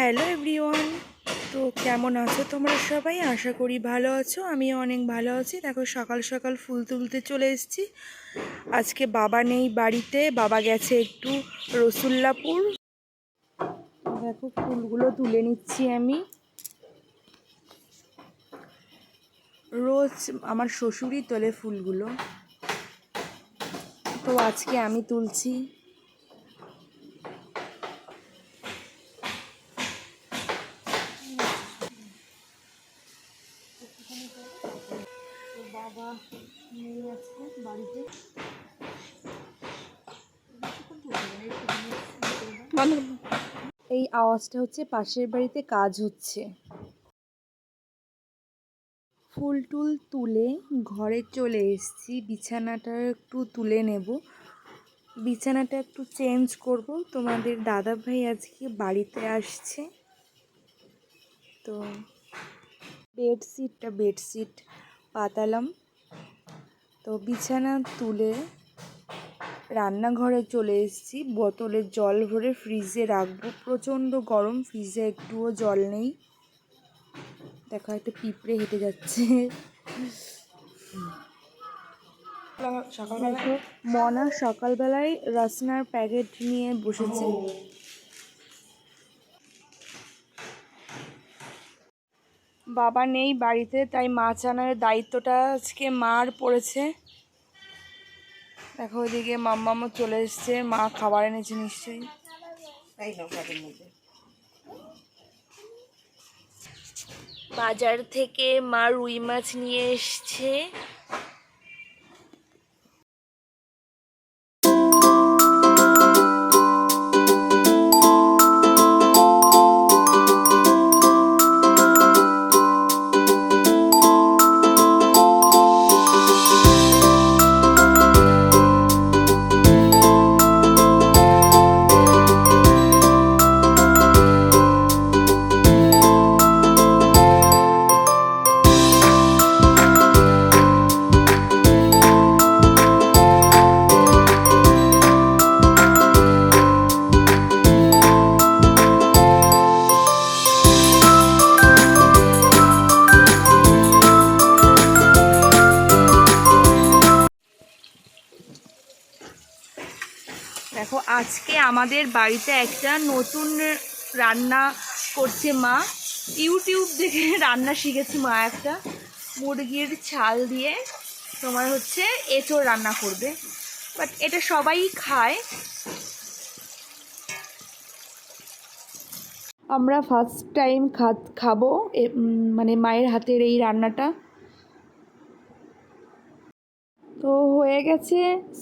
Hello everyone, তো কেমন আছো তোমরা সবাই? আশা করি ভালো আছো, আমিও অনেক ভালো আছি। দেখো, সকাল সকাল ফুল তুলতে চলে এসেছি। আজকে বাবা নেই বাড়িতে, বাবা গেছে একটু রসুল্লাপুর। দেখো, ফুলগুলো তুলে নিচ্ছি আমি। রোজ আমার শ্বশুরই তোলে ফুলগুলো। তো আজকে আমি তুলছি। বাড়িতে। এই আওয়াজটা হচ্ছে পাশের বাড়িতে কাজ হচ্ছে। ফুল টুল তুলে ঘরে চলে এসেছি। বিছানাটা একটু তুলে নেব। বিছানাটা একটু চেঞ্জ করব। তোমাদের দাদা ভাই আজকে বাড়িতে আসছে। তো বেডশিটটা, বেডশিট পাতালাম। তো বিছানা তুলে রান্নাঘরে চলে এসেছি। বোতলে জল ভরে ফ্রিজে রাখব। প্রচণ্ড গরম ফ্রিজে একটুও জল নেই। দেখো একটা পিঁপড়ে হেঁটে যাচ্ছে। দেখো মনা সকালবেলায় রাসনার প্যাকেট নিয়ে বসেছে। বাবা নেই বাড়িতে তাই মাছ আনার দায়িত্বটা আজকে মার পড়েছে। দেখো ওইদিকে মাম্মামও চলে এসছে মা খাবার এনেছে নিশ্চয়ই। তাই মধ্যে বাজার থেকে মা রুই মাছ নিয়ে এসছে। দেখো, আজকে আমাদের বাড়িতে একটা নতুন রান্না করছে মা। ইউটিউব দেখে রান্না শিখেছে মা একটা। মুরগির ছাল দিয়ে তোমার হচ্ছে এঁচোড় রান্না করবে। বাট এটা সবাই খায়। আমরা ফার্স্ট টাইম খাব মানে মায়ের হাতের এই রান্নাটা। তো হয়ে গেছে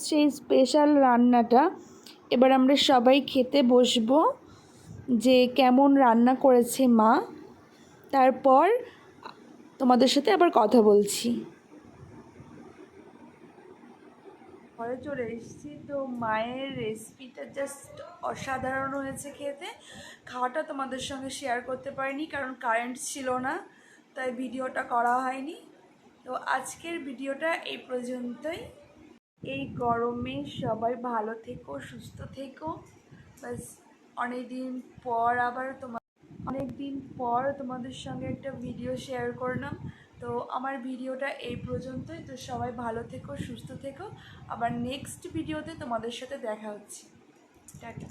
সেই স্পেশাল রান্নাটা। এবার আমরা সবাই খেতে বসবো যে কেমন রান্না করেছে মা। তারপর তোমাদের সাথে আবার কথা বলছি। ঘরে চলে এসেছি, তো মায়ের রেসিপিটা জাস্ট অসাধারণ হয়েছে খেতে। খাওয়াটা তোমাদের সঙ্গে শেয়ার করতে পারিনি, কারণ কারেন্ট ছিল না, তাই ভিডিওটা করা হয়নি। তো আজকের ভিডিওটা এই পর্যন্তই। এই গরমে সবাই ভালো থেকো, সুস্থ থেকো। বাস অনেক দিন পর আবার তোমার অনেক দিন পর তোমাদের সঙ্গে একটা ভিডিও শেয়ার করলাম। তো আমার ভিডিওটা এই পর্যন্তই। তো সবাই ভালো থেকো, সুস্থ থেকো। আবার নেক্সট ভিডিওতে তোমাদের সাথে দেখা হচ্ছে। টাটা।